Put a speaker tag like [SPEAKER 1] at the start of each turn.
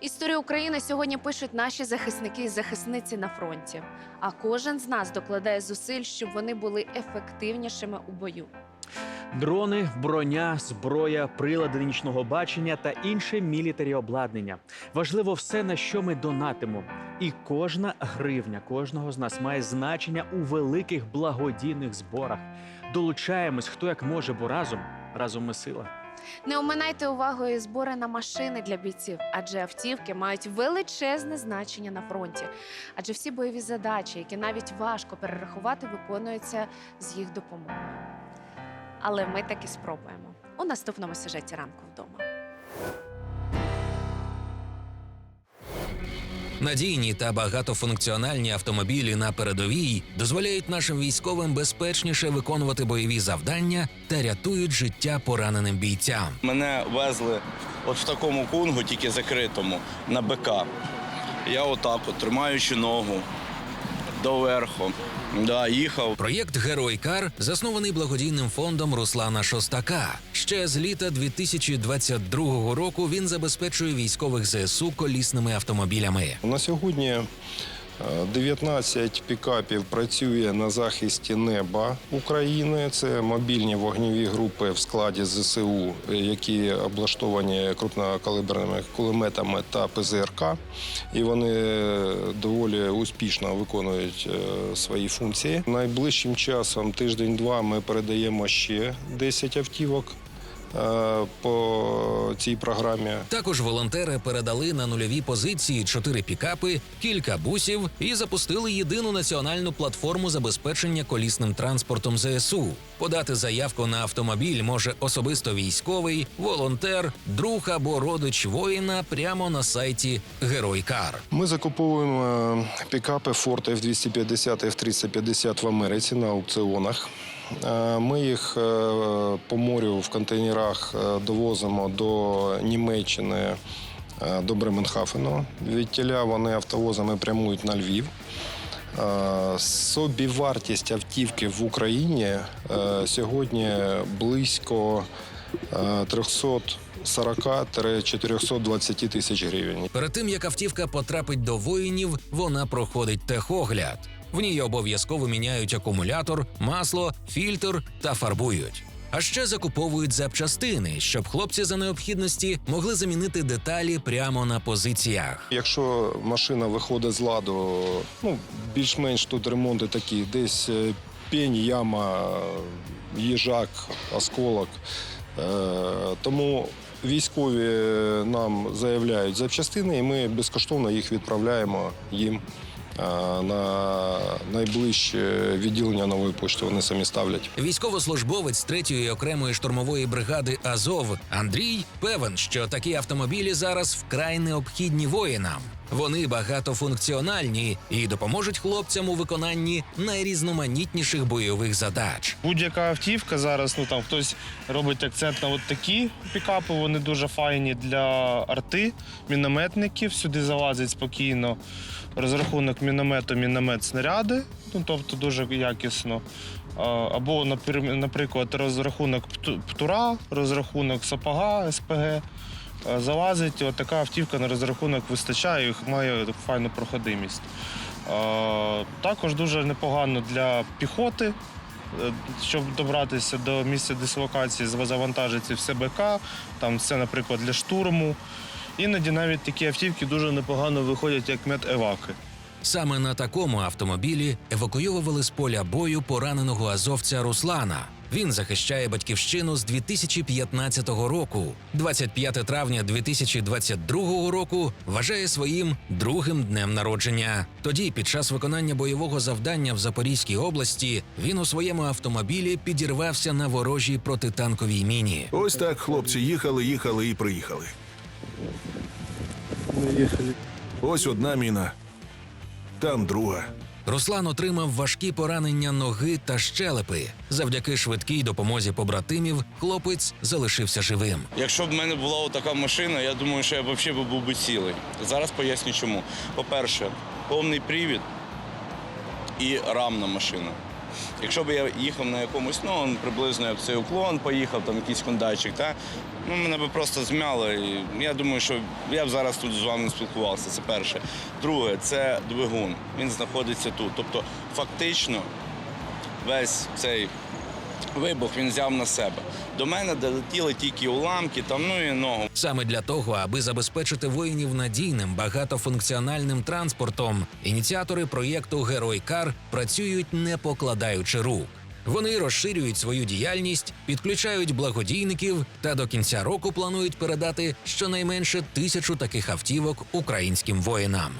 [SPEAKER 1] Історію України сьогодні пишуть наші захисники і захисниці на фронті. А кожен з нас докладає зусиль, щоб вони були ефективнішими у бою.
[SPEAKER 2] Дрони, броня, зброя, прилади нічного бачення та інше мілітарі обладнання. Важливо все, на що ми донатимо. І кожна гривня кожного з нас має значення у великих благодійних зборах. Долучаємось, хто як може, бо разом разом ми сила.
[SPEAKER 1] Не оминайте увагою збори на машини для бійців, адже автівки мають величезне значення на фронті. Адже всі бойові задачі, які навіть важко перерахувати, виконуються з їх допомогою. Але ми таки спробуємо у наступному сюжеті ранку вдома.
[SPEAKER 3] Надійні та багатофункціональні автомобілі на передовій дозволяють нашим військовим безпечніше виконувати бойові завдання та рятують життя пораненим бійцям.
[SPEAKER 4] Мене везли от в такому кунгу, тільки закритому, на БК. Я отак, от, тримаючи ногу доверху, да, їхав.
[SPEAKER 3] Проєкт Герой Кар заснований благодійним фондом Руслана Шостака. Ще з літа 2022 року він забезпечує військових ЗСУ колісними автомобілями.
[SPEAKER 5] На сьогодні 19 пікапів працює на захисті неба України. Це мобільні вогневі групи в складі ЗСУ, які облаштовані крупнокалиберними кулеметами та ПЗРК. І вони е, доволі успішно виконують е, свої функції. Найближчим часом, тиждень-два, ми передаємо ще 10 автівок по цій програмі.
[SPEAKER 3] Також волонтери передали на нульові позиції чотири пікапи, кілька бусів і запустили єдину національну платформу забезпечення колісним транспортом ЗСУ. Подати заявку на автомобіль може особисто військовий, волонтер, друг або родич воїна прямо на сайті Геройкар.
[SPEAKER 5] Ми закуповуємо е, пікапи Ford F-250 F-350 в Америці на аукціонах. Е, Ми їх е, по морю в контейнерах е, довозимо до Німеччини, до Бременхафену. Відтіля вони автовозами прямують на Львів. Собівартість автівки в Україні сьогодні близько е, 340-420 тисяч гривень.
[SPEAKER 3] Перед тим як автівка потрапить до воїнів, вона проходить техогляд. В ній обов'язково міняють акумулятор, масло, фільтр та фарбують. А ще закуповують запчастини, щоб хлопці за необхідності могли замінити деталі прямо на позиціях.
[SPEAKER 5] Якщо машина виходить з ладу, ну більш-менш тут ремонти такі, десь е, пень, яма, їжак, осколок. Е, Тому військові нам заявляють запчастини, і ми безкоштовно їх відправляємо їм е, на найближче відділення нової пошти. Вони самі ставлять.
[SPEAKER 3] Військовослужбовець третьої окремої штурмової бригади Азов Андрій певен, що такі автомобілі зараз вкрай необхідні воїнам. Вони багатофункціональні і допоможуть хлопцям у виконанні найрізноманітніших бойових задач.
[SPEAKER 6] Будь-яка автівка зараз, ну там хтось робить акцент на от такі пікапи, вони дуже файні для арти, мінометників. Сюди залазить спокійно розрахунок міномету, міномет снаряди, ну тобто дуже якісно. Або, наприклад, розрахунок птура, розрахунок сапога СПГ. Залазить, от така автівка на розрахунок вистачає і має файну проходимість. Також дуже непогано для піхоти, е, щоб добратися до місця дислокації, завантажиться все БК, там все, наприклад, для штурму. Іноді навіть такі автівки дуже непогано виходять як медеваки.
[SPEAKER 3] Саме на такому автомобілі евакуйовували з поля бою пораненого азовця Руслана. Він захищає батьківщину з 2015 року. 25 травня 2022 року вважає своїм другим днем народження. Тоді, під час виконання бойового завдання в Запорізькій області, він у своєму автомобілі підірвався на ворожій протитанковій міні.
[SPEAKER 7] Ось так хлопці їхали, їхали і приїхали. Ось одна міна, там друга.
[SPEAKER 3] Руслан отримав важкі поранення ноги та щелепи. Завдяки швидкій допомозі побратимів хлопець залишився живим.
[SPEAKER 4] Якщо б в мене була така машина, я думаю, що я б взагалі був би цілий. Зараз поясню чому. По-перше, повний привід і рамна машина. Якщо б я їхав на якомусь, ну приблизно як цей уклон поїхав, там якийсь хондайчик, та ну мене би просто змяло. І я думаю, що я б зараз тут з вами спілкувався. Це перше. Друге, це двигун. Він знаходиться тут. Тобто, фактично, весь цей вибух він взяв на себе. До мене долетіли тільки уламки, там ну і ногу.
[SPEAKER 3] Саме для того, аби забезпечити воїнів надійним багатофункціональним транспортом, ініціатори проєкту Герой Кар працюють не покладаючи рук. Вони розширюють свою діяльність, підключають благодійників та до кінця року планують передати щонайменше тисячу таких автівок українським воїнам.